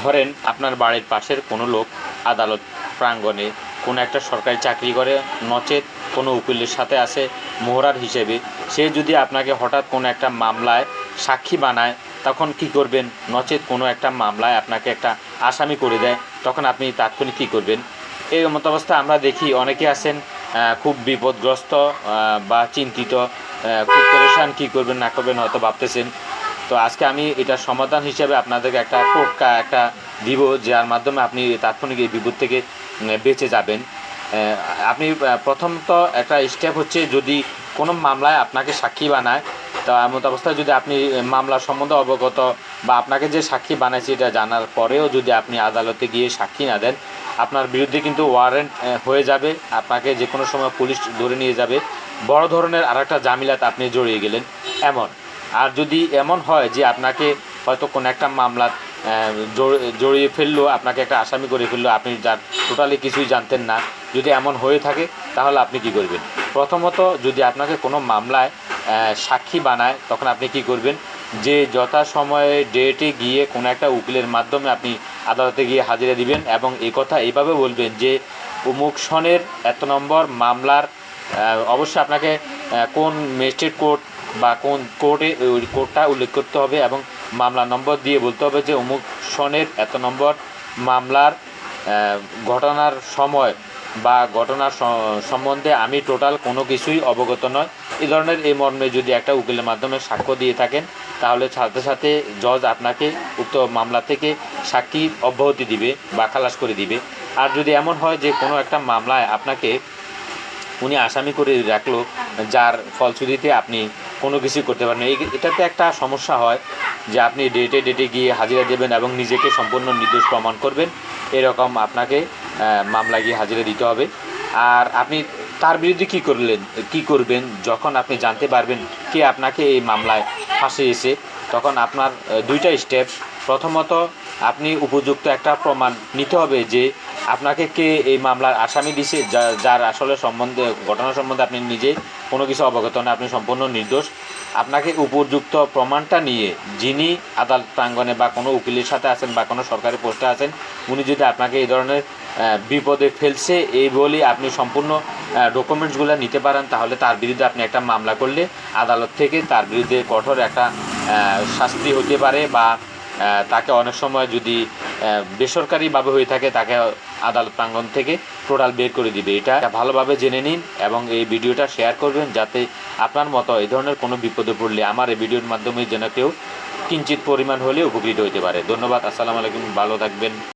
ধরেন আপনার বাড়ির পাশের কোনো লোক আদালত প্রাঙ্গণে কোনো একটা সরকারি চাকরি করে, নচেত কোনো উকিলের সাথে আছে মোহরার হিসেবে। সে যদি আপনাকে হঠাৎ কোনো একটা মামলায় সাক্ষী বানায়, তখন কি করবেন? নচেত কোনো একটা মামলায় আপনাকে একটা আসামি করে দেয়। তখন আপনি তাৎক্ষণিক কী করবেন? এই মতাবস্থা আমরা দেখি, অনেকে আছেন খুব বিপদগ্রস্ত বা চিন্তিত খুব পরেশান কী করবেন না করবেন হয়তো ভাবতেছেন। তো আজকে আমি এটার সমাধান হিসেবে আপনাদেরকে একটা টোটকা, একটা দিব, যার মাধ্যমে আপনি তাৎক্ষণিক এই বিপদ থেকে বেঁচে যাবেন। আপনি প্রথমত একটা স্টেপ হচ্ছে যদি কোনো মামলায় আপনাকে সাক্ষী বানায়, তা এমত অবস্থায় যদি আপনি মামলা সম্বন্ধে অবগত বা আপনাকে যে সাক্ষী বানাইছে এটা জানার পরেও যদি আপনি আদালতে গিয়ে সাক্ষী না দেন, আপনার বিরুদ্ধে কিন্তু ওয়ারেন্ট হয়ে যাবে, আপনাকে যে কোনো সময় পুলিশ ধরে নিয়ে যাবে। বড় ধরনের আর একটা জামিলাত আপনি জড়িয়ে গেলেন। এমন। আর যদি এমন হয় যে আপনাকে হয়তো কোনো একটা মামলা জড়- জড়িয়ে ফেলল, আপনাকে একটা আসামি করে ফেলল, আপনি যার টোটালি কিছুই জানতেন না, যদি এমন হয়ে থাকে, তাহলে আপনি কি করবেন? প্রথমত যদি আপনাকে কোনো মামলায় সাক্ষী বানায়, তখন আপনি কি করবেন? যে যথা সময়ে ডেটে গিয়ে কোনো একটা উকিলের মাধ্যমে আপনি আদালতে গিয়ে হাজিরা দিবেন এবং এই কথা এইভাবে বলবেন যে অমুক সনের এত নম্বর মামলার অবশ্যই আপনাকে কোন ম্যাজিস্ট্রেট কোর্ট বা কোন কোর্টে ওই কোর্টটা উল্লেখ করতে হবে এবং মামলা নম্বর দিয়ে বলতে হবে যে অমুক সনের এত নম্বর মামলার ঘটনার সময় বা ঘটনার সম্বন্ধে আমি টোটাল কোনো কিছুই অবগত নয় এই ধরনের এই মর্মে যদি একটা উকিলের মাধ্যমে সাক্ষ্য দিয়ে থাকেন, তাহলে সাথে সাথে জজ আপনাকে উক্ত মামলা থেকে সাক্ষী অব্যাহতি দিবে বা খালাস করে দিবে। আর যদি এমন হয় যে কোনো একটা মামলায় আপনাকে উনি আসামি করে রাখল, যার ফলশ্রুতিতে আপনি কোনো কিছু করতে পারেন। এই এটাতে একটা সমস্যা হয় যে আপনি ডেটে ডেটে গিয়ে হাজিরা দেবেন এবং নিজেকে সম্পূর্ণ নির্দোষ প্রমাণ করবেন। এরকম আপনাকে মামলা গিয়ে হাজিরা দিতে হবে। আর আপনি তার বিরুদ্ধে কী করলেন, কী করবেন, যখন আপনি জানতে পারবেন কে আপনাকে এই মামলায় ফাঁসিয়েছে তখন আপনার দুইটা স্টেপ প্রথমত, আপনি উপযুক্ত একটা প্রমাণ নিতে হবে যে আপনাকে কে এই মামলার আসামি দিছে? যার আসলে সম্বন্ধে, ঘটনা সম্বন্ধে আপনি নিজে কোনো কিছু অবগত না আপনি সম্পূর্ণ নির্দোষ। আপনাকে উপযুক্ত প্রমাণটা নিয়ে যিনি আদালত প্রাঙ্গণে বা কোনো উকিলের সাথে আছেন বা কোনো সরকারি পোস্টে আছেন, উনি যদি আপনাকে এই ধরনের বিপদে ফেলছে, এই বলে আপনি সম্পূর্ণ ডকুমেন্টসগুলো নিতে পারেন, তাহলে তার বিরুদ্ধে আপনি একটা মামলা করলে আদালত থেকে তার বিরুদ্ধে কঠোর একটা শাস্তি হতে পারে বা তাকে অনেক সময় যদি বেসরকারিভাবে হয়ে থাকে, তাকে আদালত প্রাঙ্গণ থেকে টোটাল বের করে দিবে। এটা ভালোভাবে জেনে নিন এবং এই ভিডিওটা শেয়ার করবেন যাতে আপনার মতো এই ধরনের কোনো বিপদে পড়লে আমার এই ভিডিওর মাধ্যমে যেন কেউ কিঞ্চিত পরিমাণ হলে উপকৃত হতে পারে। ধন্যবাদ, আসসালামু আলাইকুম, ভালো থাকবেন।